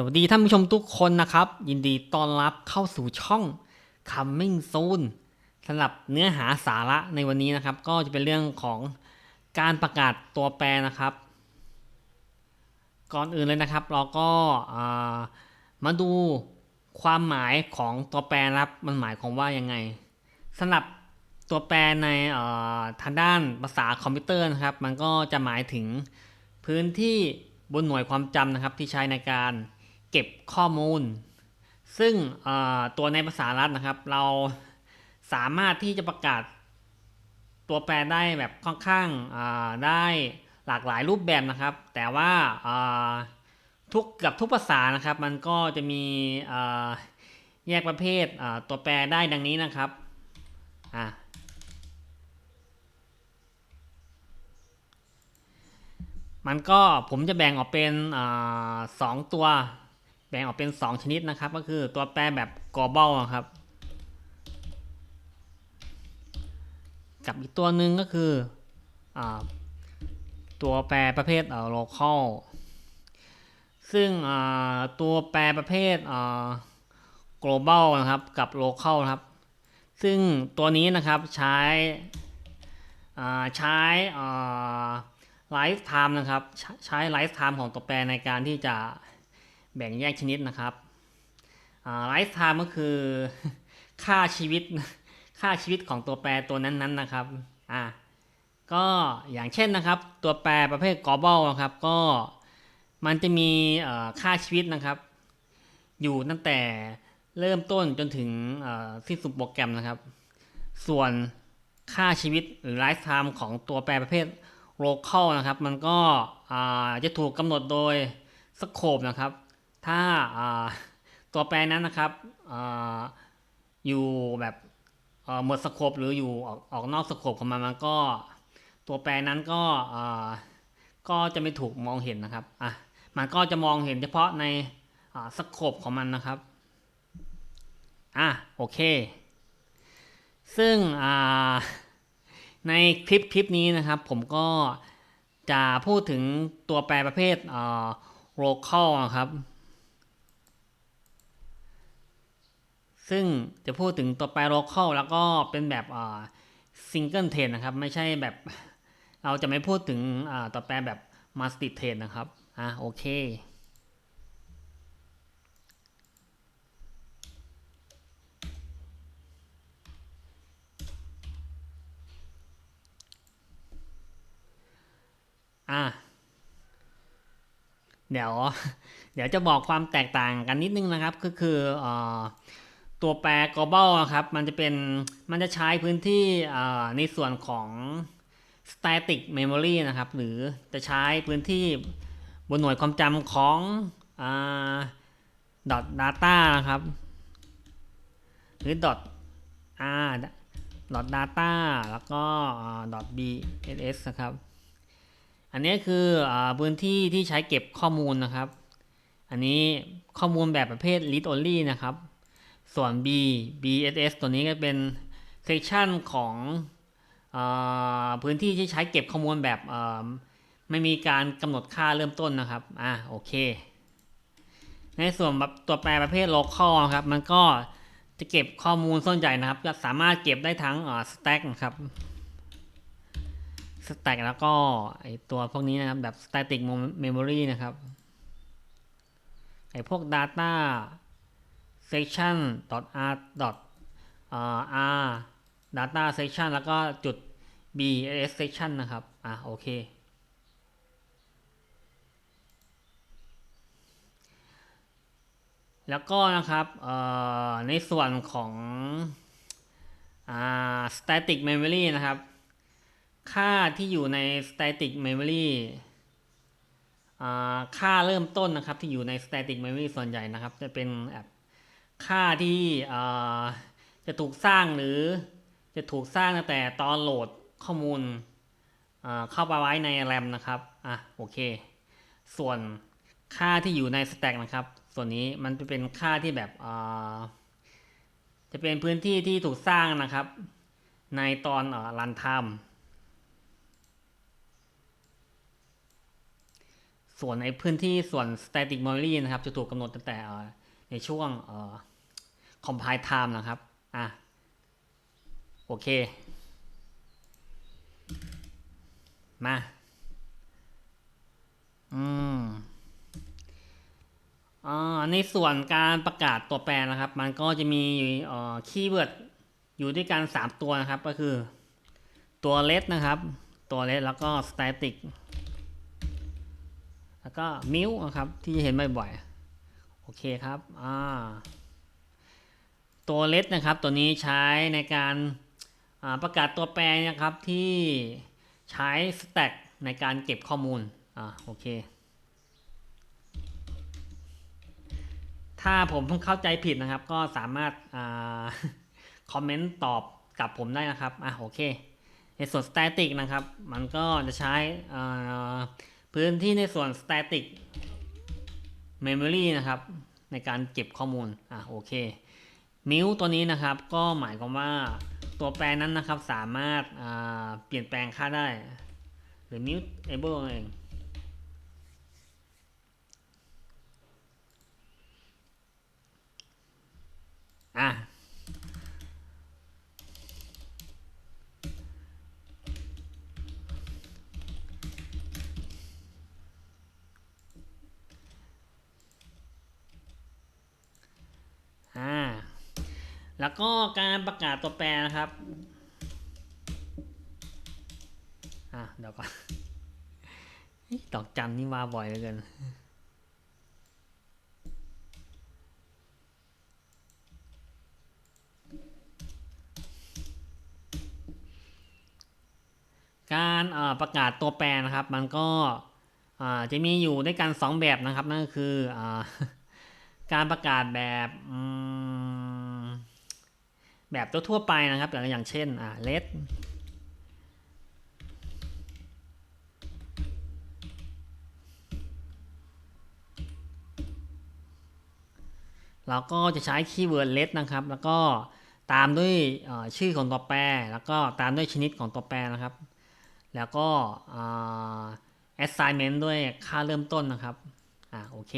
สวัสดีท่านผู้ชมทุกคนนะครับ ยินดีต้อนรับเข้าสู่ช่อง Coming Soon สำหรับเนื้อหาสาระในวันนี้นะครับ ก็จะเป็นเรื่องของการประกาศตัวแปรนะครับ ก่อนอื่นเลยนะครับ เราก็มาดูความหมายของตัวแปรนะครับมันหมายความว่ายังไงสำหรับตัวแปรในทางด้านภาษาคอมพิวเตอร์นะครับ มันก็จะหมายถึงพื้นที่บนหน่วยความจำนะครับที่ใช้ในการ เก็บข้อมูล ซึ่งตัวในภาษารัฐนะครับ เราสามารถที่จะประกาศตัวแปรได้แบบค่อนข้างได้หลากหลายรูปแบบนะครับ แต่ว่าทุกเกับทุกภาษานะครับ มันก็จะมีแยกประเภทตัวแปรได้ดังนี้นะครับอะมันก็ผมจะแบ่งออกเป็นอสองตัว แบ่งออกเป็น 2 ชนิดนะครับ ก็คือตัวแปรแบบ global ครับ กับอีกตัวหนึ่งก็คืออตัวแปรประเภท local ซึ่งตัวแปรประเภท global นะครับกับ local ครับ ซึ่งตัวนี้นะครับใช้ใช้ไลฟ์ไทม์นะครับ ใช้ใช้ไลฟ์ไทม์ของตัวแปรในการที่จะ แบ่งแยกชนิดนะครับไลฟ์ไทม์ก็คือค่าชีวิตค่าชีวิตของตัวแปรตัวนั้นๆนนะครับอ่าก็อย่างเช่นนะครับ ตัวแปรประเภท global นะครับ ก็มันจะมีค่าชีวิตนะครับ อยู่ตั้งแต่เริ่มต้นจนถึงเอ่สิ้นสุดโปรแกรมนะครับ ส่วนค่าชีวิตหรือไลฟ์ไทม์ของตัวแปรประเภท local นะครับ มันก็จะถูกกำหนดโดยสโคปนะครับ ถ้าตัวแปรนั้นนะครับออยู่แบบหมดสโคปหรืออยู่ออกออกนอกสโคปของมันมันก็ ตัวแปรนั้นก็ก็จะไม่ถูกมองเห็นนะครับอะมันก็จะมองเห็นเฉพาะในอ่าสโคปของมันนะครับอะโอเค ซึ่งในคลิปคลิปนี้นะครับผมก็จะพูดถึงตัวแปรประเภทอ่า local ครับ ซึ่งจะพูดถึงตัวแปร local แล้วก็เป็นแบบอ่า single thread นะครับ ไม่ใช่แบบ เราจะไม่พูดถึงตัวแปรแบบ multi thread นะครับ อะโอเคอะเดี๋ยว เดี๋ยวจะบอกความแตกต่างกันนิดนึงนะครับ ก็คือเออ ตัวแปร global นะครับ มันจะเป็น มันจะใช้พื้นที่ในส่วนของ static memory นะครับ หรือจะใช้พื้นที่บนหน่วยความจำของอ dot data นะครับ หรือ dot r dot data แล้วก็ dot bss นะครับ อันนี้คืออพื้นที่ที่ใช้เก็บข้อมูลนะครับ อันนี้ข้อมูลแบบประเภท read only นะครับ ส่วน B BSS ตัวนี้ก็เป็น section ของอพื้นที่ที่ใช้เก็บข้อมูลแบบไม่มีการกำหนดค่าเริ่มต้นนะครับ อ่าโอเค ในส่วนแบบตัวแปรประเภท local นะครับ มันก็จะเก็บข้อมูลส่วนใหญ่นะครับจะสามารถเก็บได้ทั้งอ่า stack นะครับ stack แล้วก็ไอตัวพวกนี้นะครับ แบบ static memory นะครับ ไอพวก data section r r data section แล้วก็จุด bs section นะครับ อะโอเค แล้วก็นะครับในส่วนของอ static memory นะครับ ค่าที่อยู่ใน static memory ค่าเริ่มต้นนะครับที่อยู่ใน static memory ส่วนใหญ่นะครับ จะเป็นแบบ ค่าที่จะถูกสร้างหรือจะถูกสร้างตั้งแต่ตอนโหลดข้อมูลเข้าไปไว้ใน RAM นะครับ อะโอเค ส่วนค่าที่อยู่ใน stack นะครับ ส่วนนี้มันจะเป็นค่าที่แบบจะเป็นพื้นที่ที่ถูกสร้างนะครับ ในตอนอ่า run time ส่วนในพื้นที่ส่วน static memory นะครับ จะถูกกำหนดตั้งแต่ ในช่วงเอ่อ compile time นะครับ อะ โอเค มา อืมอ่าในส่วนการประกาศตัวแปรนะครับ มันก็จะมีคีย์เวิร์ดอยู่ด้วยกัน 3 ตัวนะครับ ก็คือตัว let นะครับ ตัว let แล้วก็ static แล้วก็ mute นะครับ ที่จะเห็นบ่อยๆ โอเคครับอ่าตัว let นะครับตัวนี้ใช้ในการาประกาศตัวแปรนะครับที่ใช้ stack ในการเก็บข้อมูลอ่าโอเค ถ้าผมเข้าใจผิดนะครับ ก็สามารถคอมเมนต์ตอบกับผมได้นะครับอะโอเคในส่วน static นะครับ มันก็จะใช้พื้นที่ในส่วน static memory นะครับในการเก็บข้อมูล อะโอเคมิวตัวนี้นะครับก็หมายความว่าตัวแปรนั้นนะครับสามารถเปลี่ยนแปลงค่าได้ หรือ mutable เองอะ อ่า แล้วก็การประกาศตัวแปรนะครับอะเดี๋ยวก่อนเฮ้ดอกจันนี่มาบ่อยเหลือเกินการประกาศตัวแปรนะครับ มันก็จะมีอยู่ด้วยกัน 2 แบบนะครับ นั่นก็คืออการประกาศแบบ แบบทั่วๆไปนะครับอย่างเช่นอ่า let เราก็จะใช้คีย์เวิร์ด let นะครับ แล้วก็ตามด้วยชื่อของตัวแปร แล้วก็ตามด้วยชนิดของตัวแปรนะครับ แล้วก็ assignment ด้วยค่าเริ่มต้นนะครับ อ่าโอเค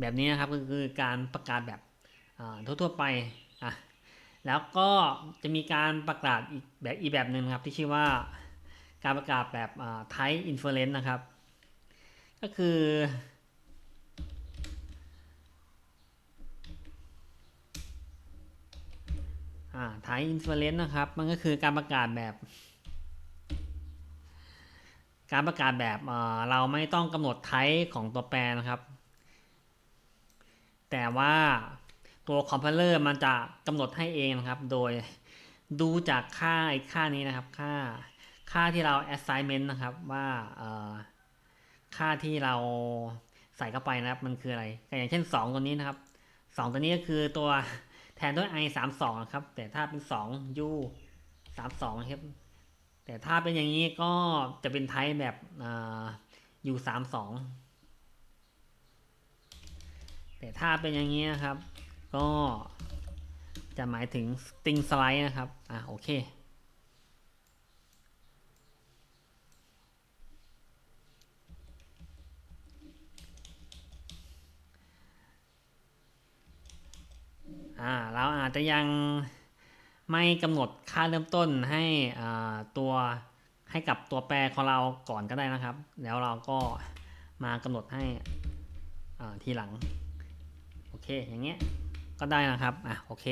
แบบนี้นะครับก็คือการประกาศแบบอ่าทั่วๆไป แล้วก็จะมีการประกาศอีกแบบอีกแบบหนึ่งนะครับที่ชื่อว่าการประกาศแบบอ่า type inference นะครับ ก็คือ อ่า type inference นะครับ มันก็คือการประกาศแบบ การประกาศแบบเอ่อเราไม่ต้องกำหนดไทป์ของตัวแปรนะครับ แต่ว่า ตัวคอมไพเลอร์มันจะกำหนดให้เองนะครับ โดยดูจากค่าไอ้ค่านี้นะครับ ค่าค่าที่เรา assignment นะครับว่าค่าที่เราใส่เข้าไปนะครับ มันคืออะไรก็อย่างเช่น 2 ตัวนี้นะครับ 2 ตัวนี้ก็คือตัวแทนด้วย i 3 2นะครับ แต่ถ้าเป็น 2 u 3 2ครับแต่ถ้าเป็นอย่างนี้ก็จะเป็นไทป์แบบอยู่สามสองแต่ถ้าเป็นอย่างนี้นะครับ ก็จะหมายถึง string slide นะครับ อะโอเค อ่าเราอาจจะยังไม่กำหนดค่าเริ่มต้นให้ตัวให้กับตัวแปรของเราก่อนก็ได้นะครับ แล้วเราก็มากำหนดให้ทีหลัง โอเค อย่างเงี้ย ก็ได้นะครับอะโอเค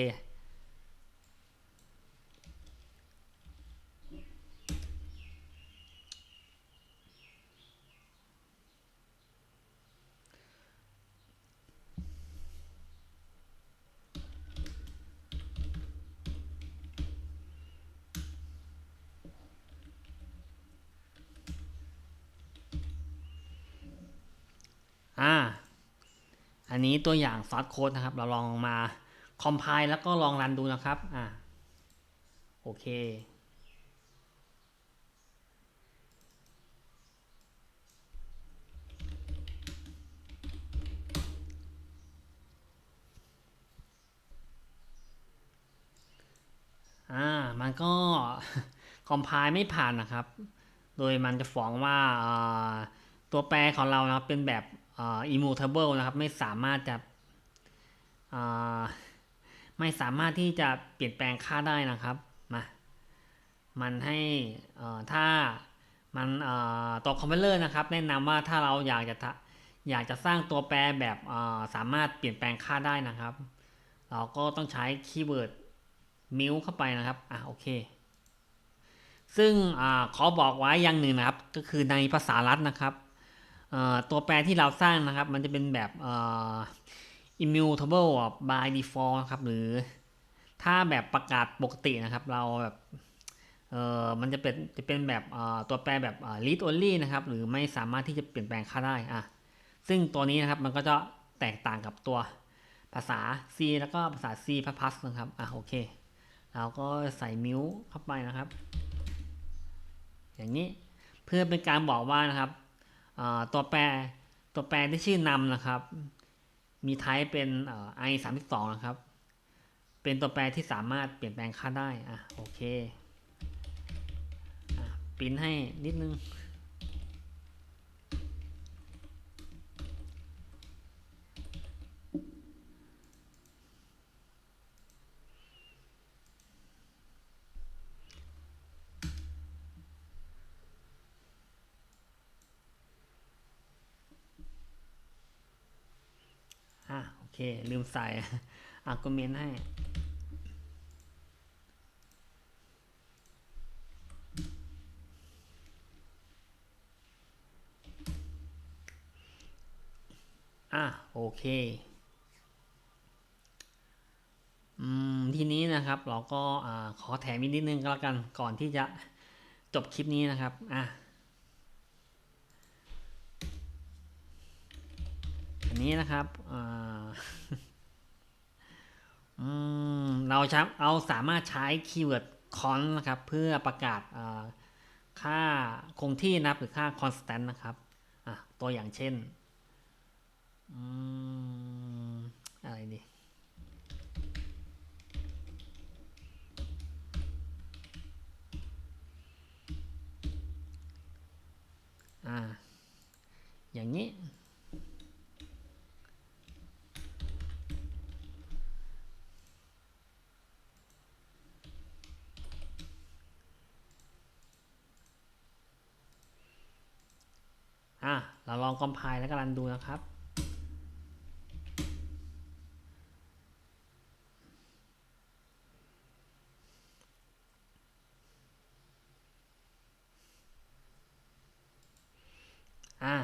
อ่า อันนี้ตัวอย่างซอสโค้ดนะครับ เราลองมาคอมไพล์แล้วก็ลองรันดูนะครับ อ่า โอเค อ่า มันก็คอมไพล์ไม่ผ่านนะครับ โดยมันจะฟ้องว่าอ่าตัวแปรของเรานะครับเป็นแบบ อ่อ immutable นะครับ ไม่สามารถจะไม่สามารถที่จะเปลี่ยนแปลงค่าได้นะครับมามันให้ถ้ามันต่อตัวคอมพิวเตอร์นะครับ แนะนำว่าถ้าเราอยากจะอยากจะสร้างตัวแปรแบบสามารถเปลี่ยนแปลงค่าได้นะครับ เราก็ต้องใช้คีย์เวิร์ดมิวเข้าไปนะครับอะโอเค ซึ่งอขอบอกไว้อย่างหนึ่งนะครับ ก็คือในภาษารัฐนะครับ ตัวแปรที่เราสร้างนะครับ มันจะเป็นแบบ immutable by default ครับ หรือถ้าแบบประกาศปกตินะครับ เราแบบเออมันจะเป็นจะเป็นแบบตัวแปรแบบ read only นะครับ หรือไม่สามารถที่จะเปลี่ยนแปลงค่าได้อะซึ่งตัวนี้นะครับมันก็จะแตกต่างกับตัวภาษา C แล้วก็ภาษา C++ นะครับอะโอเค เราก็ใส่มิวเข้าไปนะครับ อย่างนี้เพื่อเป็นการบอกว่านะครับ ตัวแปรตัวแปรที่ชื่อนำนะครับ มีไทป์เป็นเอ่อ i 3 2นะครับ เป็นตัวแปรที่สามารถเปลี่ยนแปลงค่าได้ อะ โอเคอปริ้นให้นิดนึง ลืมใส่อาร์กุเมนให้ อะ โอเค อืม ทีนี้นะครับเราก็อ่าขอแถมอีกนิดนึงก็แล้วกันก่อนที่จะจบคลิปนี้นะครับ อะ นี้นะครับอ่าอืมเราใช้เอาสามารถใช้คีย์เวิร์ดคอนนะครับ เพื่อประกาศค่าคงที่นับหรือค่า constant นะครับตัวอย่างเช่นอืมอะไรดีอ่าอย่างนี้ อะเราลองคอมไพล์แล้วก็รันดูนะครับอะ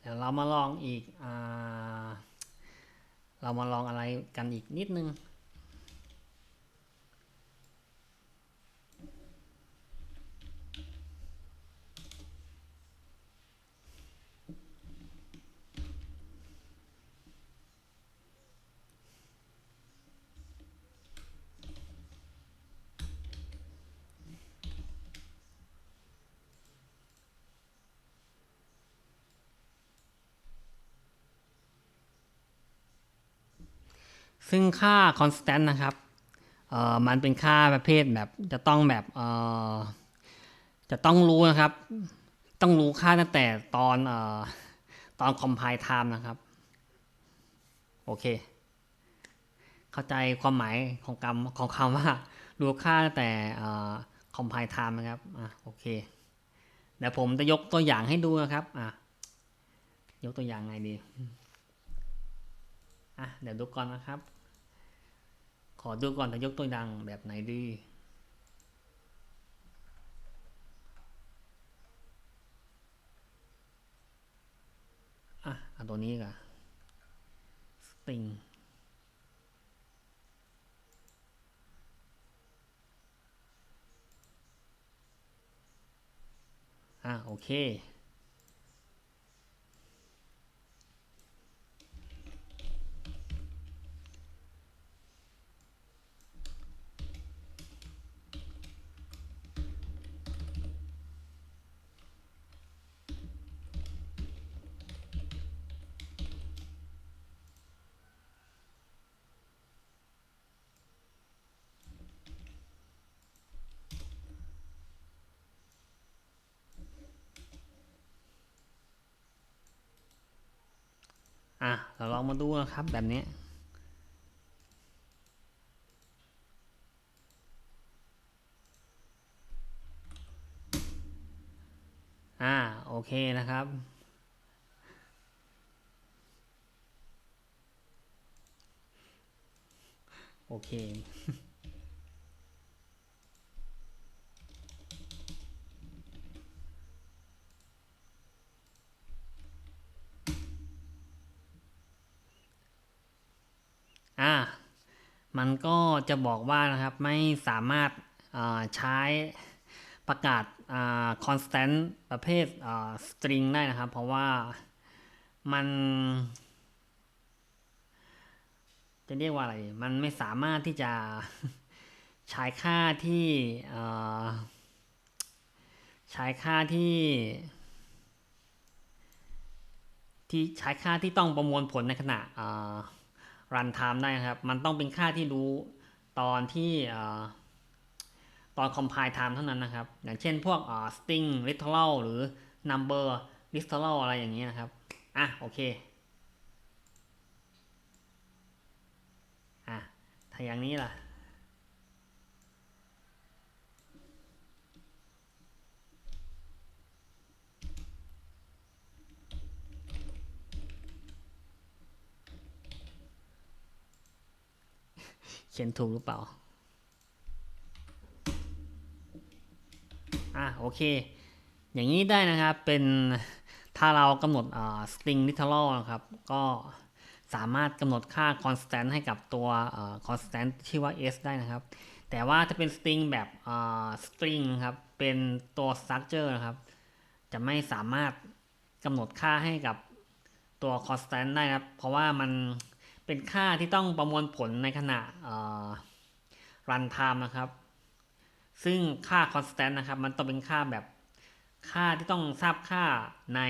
เดี๋ยวเรามาลองอีกอ่าเรามาลองอะไรกันอีกนิดนึง ซึ่งค่า constant นะครับเออมันเป็นค่าประเภทแบบจะต้องแบบเออจะต้องรู้นะครับ ต้องรู้ค่าตั้งแต่ตอนเออตอน compile time นะครับ โอเค เข้าใจความหมายของคำของคำว่า รู้ค่าตั้งแต่เออ compile time นะครับอะโอเคเดี๋ยวผมจะยกตัวอย่างให้ดูนะครับอะยกตัวอย่างไงดีอะเดี๋ยวดูก่อนนะครับ ขอดูก่อนจะยกตัวอย่างแบบไหนดีอะเอาตัวนี้ก่อน string อะโอเค อะเราลองมาดูนะครับแบบนี้อ่าโอเคนะครับ โอเค อ่า มันก็จะบอกว่านะครับไม่สามารถาใช้ประกาศคอ่า constant ประเภทอ่า string ได้นะครับ เพราะว่ามัน จะเรียกว่าอะไร มันไม่สามารถที่จะใช้ค่าที่ใช้ค่าที่ ที่ใช้ค่าที่ต้องประมวลผลในขณะ รันไทม์ได้นะครับ มันต้องเป็นค่าที่รู้ตอนที่ตอน compile time เท่านั้นนะครับ อย่างเช่นพวก string literal หรือ number literal อะไรอย่างเงี้ยนะครับ อะ โอเค อะ ถ้าอย่างนี้ล่ะ ขียนถูกหรือเปล่า อะโอเค อย่างนี้ได้นะครับ เป็นถ้าเรากำหนด string literal นะครับ ก็สามารถกำหนดค่า constant ให้กับตัว constant ชื่ว่า s ได้นะครับ แต่ว่าถ้าเป็น string แบบ string ครับ เป็นตัว structure นะครับ จะไม่สามารถกำหนดค่าให้กับตัว constant ได้นะครับ เพราะว่ามัน เป็นค่าที่ต้องประมวลผลในขณะ run time นะครับ ซึ่งค่า constant นะครับ มันต้องเป็นค่าแบบค่าที่ต้องทราบค่าใน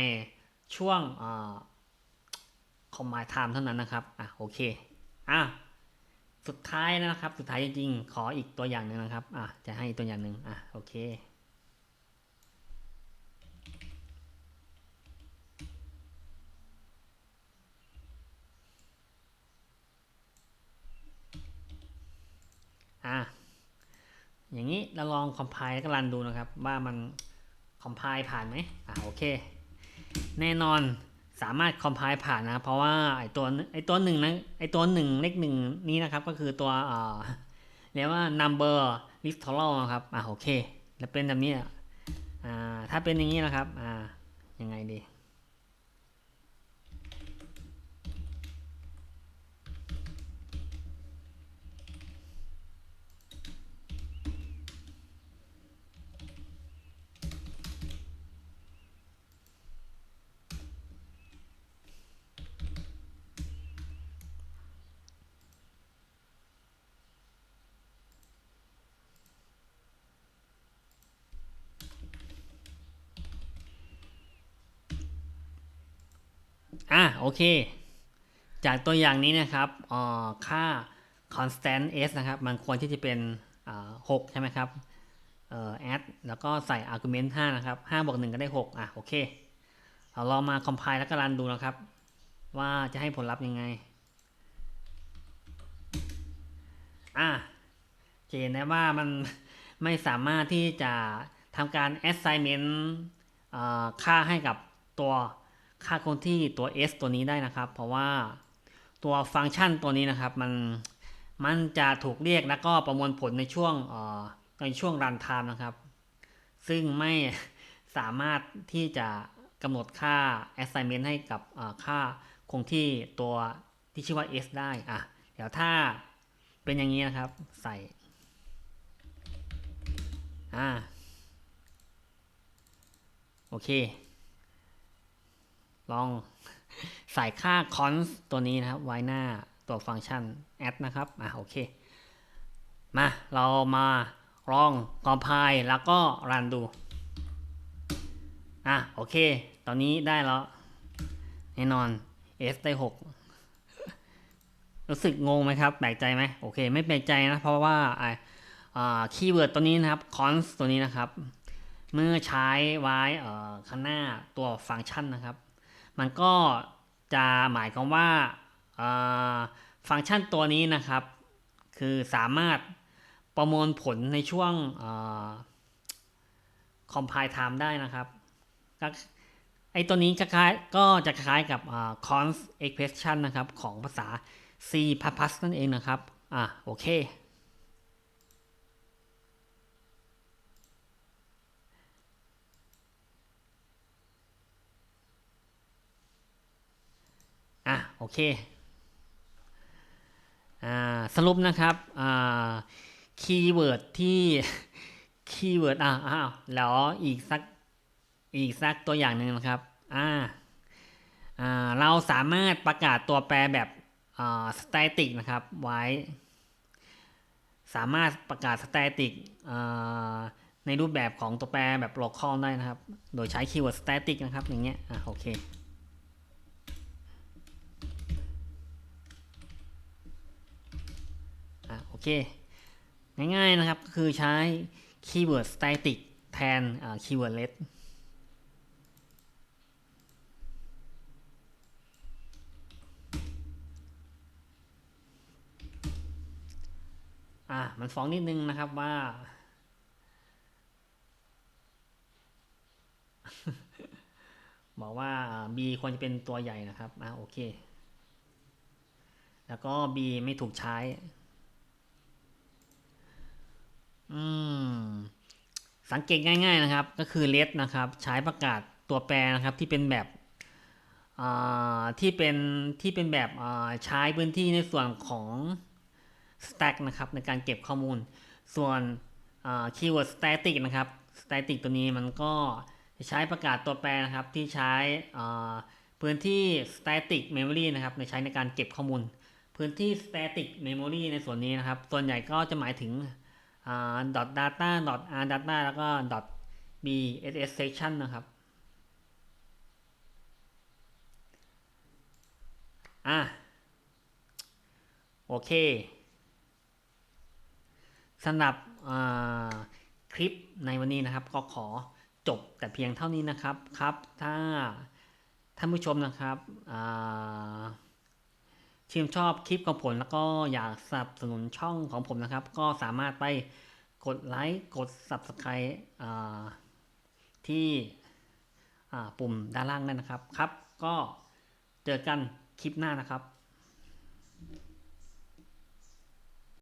ช่วง combine time เท่านั้นนะครับ อะโอเค อะสุดท้ายนะครับ สุดท้ายจริงๆ ขออีกตัวอย่างหนึ่งนะครับ อะจะให้ตัวอย่างหนึ่งอะโอเค อะอย่างนี้เราลอง compile แล้วก็รันดูนะครับ ว่ามัน compile ผ่านไหมอะโอเค แน่นอนสามารถ compile ผ่านนะ เพราะว่าไอตัวไอตัวหนึ่งนะไอตัวหนึ่งเลขหนึ่งนี้นะครับ ก็คือตัวเอ่อเรียกว่า number literal นะครับอะโอเค แล้วเป็นแบบนี้อ่าถ้าเป็นอย่างนี้นะครับอ่ายังไงดี เค จากตัวอย่างนี้นะครับอ่อค่า constant s นะครับ มันควรที่จะเป็น6ใช่ไหมครับเอ่อ add แล้วก็ใส่ argument 5 นะครับ5บวก1ก็ได้ 6 อะ โอเค เราลองมา compile แล้วก็รันดูนะครับ ว่าจะให้ผลลัพธ์ยังไง อะจะเห็นได้ว่ามันไม่สามารถที่จะทำการ assignment ค่าให้กับตัว ค่าคงที่ตัว s ตัวนี้ได้นะครับ เพราะว่าตัวฟังก์ชันตัวนี้นะครับ มันมันจะถูกเรียกแล้วก็ประมวลผลในช่วงในช่วงรันไทม์นะครับ ซึ่งไม่สามารถที่จะกำหนดค่า assignment ให้กับค่าคงที่ตัวที่ชื่อว่า s ได้อะเดี๋ยวถ้าเป็นอย่างนี้นะครับ ใส่อ่าโอเค ลองใส่ค่า const ตัวนี้นะครับ ไว้หน้าตัวฟังก์ชัน add นะครับ อะโอเค มา เรามาลอง compile แล้วก็รันดู อะโอเค ตอนนี้ได้แล้ว แน่นอน s ได้ 6 รู้สึกงงไหมครับ แปลกใจไหมโอเค ไม่แปลกใจนะ เพราะว่าคีย์เวิร์ดตัวนี้นะครับ const ตัวนี้นะครับ เมื่อใช้ไว้ข้างหน้าตัวฟังก์ชันนะครับ มันก็จะหมายความว่าฟังก์ชันตัวนี้นะครับ คือสามารถประมวลผลในช่วงคอมไพล์ไทม์ได้นะครับไอตัวนี้คล้ายก็จะคล้ายกับอ่า const expression นะครับ ของภาษา C++ นั่นเองนะครับ อะโอเค อะโอเคอ่าสรุปนะครับอ่าคีย์เวิร์ดที่คีย์เวิร์ดอ่าอ้าวแล้วอีกสักอีกสักตัวอย่างหนึ่งนะครับอ่าอ่าเราสามารถประกาศตัวแปรแบบอ่า static นะครับไว้ สามารถประกาศ static อ่าในรูปแบบของตัวแปรแบบ local ได้นะครับ โดยใช้คีย์เวิร์ด static นะครับอย่างเงี้ยอ่าโอเค อะโอ เคง่ายๆนะครับก็คือใช้คีย์เวิร์ด static แทนคีย์เวิร์ด let อะมันฟ้องนิดนึงนะครับว่า บอกว่า b ควรจะเป็นตัวใหญ่นะครับอะโอเค แล้วก็ b ไม่ถูกใช้ อืมสังเกตง่าย ๆนะครับ ก็คือ let นะครับ ใช้ประกาศตัวแปรนะครับที่เป็นแบบที่เป็นที่เป็นแบบใช้พื้นที่ในส่วนของ stack นะครับในการเก็บข้อมูล ส่วนคีย์เวิร์ด static นะครับ static ตัวนี้มันก็ใช้ประกาศตัวแปรนะครับที่ใช้พื้นที่ static memory นะครับในใช้ในการเก็บข้อมูล พื้นที่ static memory ในส่วนนี้นะครับ ส่วนใหญ่ก็จะหมายถึง dot data dot r data แล้วก็ dot bss section นะครับอะโอเคสำหรับคลิปในวันนี้นะครับ ก็ขอจบแต่เพียงเท่านี้นะครับครับ ถ้าท่านผู้ชมนะครับ ชื่นชอบคลิปของผมแล้วก็อยากสนับสนุนช่องของผมนะครับ ก็สามารถไปกดไลค์กด Subscribe ที่ปุ่มด้านล่างนั่นนะครับครับ ก็เจอกันคลิปหน้านะครับ